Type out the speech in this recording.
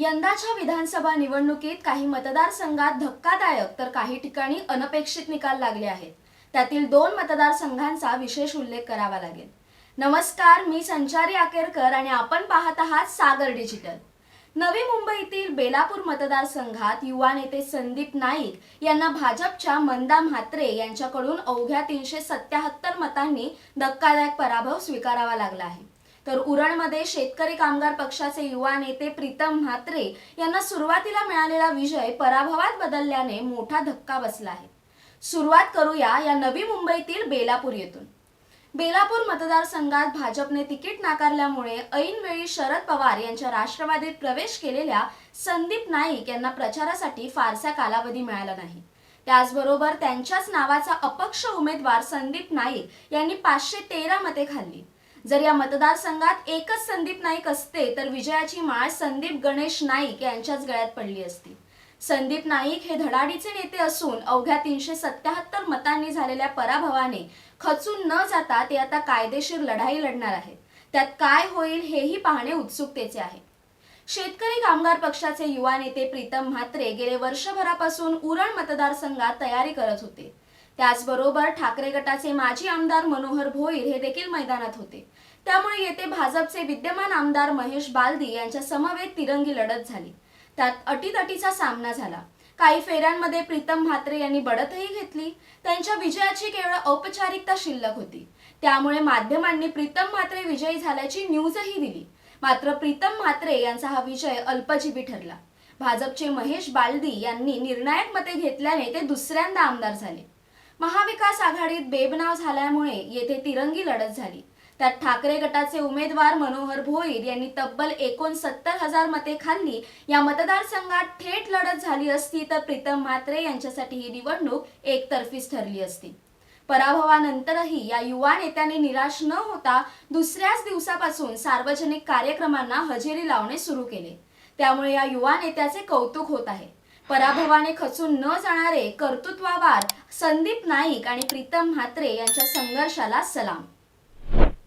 यंदाच्या विधानसभा निवडणुकीत काही मतदारसंघात धक्कादायक तर काही ठिकाणी अनपेक्षित निकाल लागले आहेत. त्यातील दोन मतदारसंघांचा विशेष उल्लेख करावा लागेल. नमस्कार मी संचारी आकेरकर आणि आपण पाहत आहात सागर डिजिटल. नवी मुंबईतील बेलापूर मतदारसंघात युवा नेते संदीप नाईक यांना भाजपच्या मंदा म्हात्रे यांच्याकडून अवघ्या तीनशे सत्याहत्तर मतांनी धक्कादायक पराभव स्वीकारावा लागला आहे. तर उरणमध्ये शेतकरी कामगार पक्षाचे युवा नेते प्रीतम म्हात्रे यांना सुरुवातीला मिळालेला विजय पराभवात बदलल्याने मोठा धक्का बसला आहे. सुरुवात करूया या नवी मुंबईतील बेलापूर येथून. बेलापूर मतदारसंघात भाजपने तिकीट नाकारल्यामुळे ऐनवेळी शरद पवार यांच्या राष्ट्रवादीत प्रवेश केलेल्या संदीप नाईक यांना प्रचारासाठी फारसा कालावधी मिळाला नाही. त्याचबरोबर त्यांच्याच नावाचा अपक्ष उमेदवार संदीप नाईक यांनी पाचशे तेरा मते खाल्ली. जर या मतदारसंघात एकच संदीप नाईक असते तर विजयाची माळ संदीप गणेश नाईक यांच्याच गळ्यात पडली असती. संदीप नाईक हे धडाडीचे नेते असून अवघ्या तीनशे सत्याहत्तर मतांनी झालेल्या पराभवाने खचून न जाता ते आता कायदेशीर लढाई लढणार आहेत. त्यात काय होईल हेही पाहणे उत्सुकतेचे आहे. शेतकरी कामगार पक्षाचे युवा नेते प्रीतम म्हात्रे गेले वर्षभरापासून उरण मतदारसंघात तयारी करत होते. त्याचबरोबर ठाकरे गटाचे माजी आमदार मनोहर भोईर हे देखील मैदानात होते. त्यामुळे येथे भाजपचे विद्यमान आमदार महेश बालदी यांच्या समवेत तिरंगी लढत झाली. त्यात अटीतटीचा सामना झाला. काही फेऱ्यांमध्ये प्रीतम म्हात्रे यांनी बढतही घेतली. त्यांच्या विजयाची केवळ औपचारिकता शिल्लक होती. त्यामुळे माध्यमांनी प्रीतम म्हात्रे विजयी झाल्याची न्यूजही दिली. मात्र प्रीतम म्हात्रे यांचा हा विजय अल्पजीवी ठरला. भाजपचे महेश बालदी यांनी निर्णायक मते घेतल्याने ते दुसऱ्यांदा आमदार झाले. महाविकास आघाडीत बेबनाव झाल्यामुळे येथे तिरंगी लढत झाली. त्यात ठाकरे गटाचे उमेदवार मनोहर भोईर यांनी तब्बल एकोणसत्तर हजार मते खाल्ली. या मतदारसंघात थेट लढत झाली असती तर प्रीतम म्हात्रे यांच्यासाठी ही निवडणूक एकतर्फीच ठरली असती. पराभवानंतरही या युवा नेत्याने निराश न होता दुसऱ्याच दिवसापासून सार्वजनिक कार्यक्रमांना हजेरी लावणे सुरू केले. त्यामुळे या युवा नेत्याचे कौतुक होत आहे. पराभवाने खचून न जाणारे कर्तृत्वावार संदीप नाईक आणि प्रीतम म्हात्रे यांच्या संघर्षाला सलाम.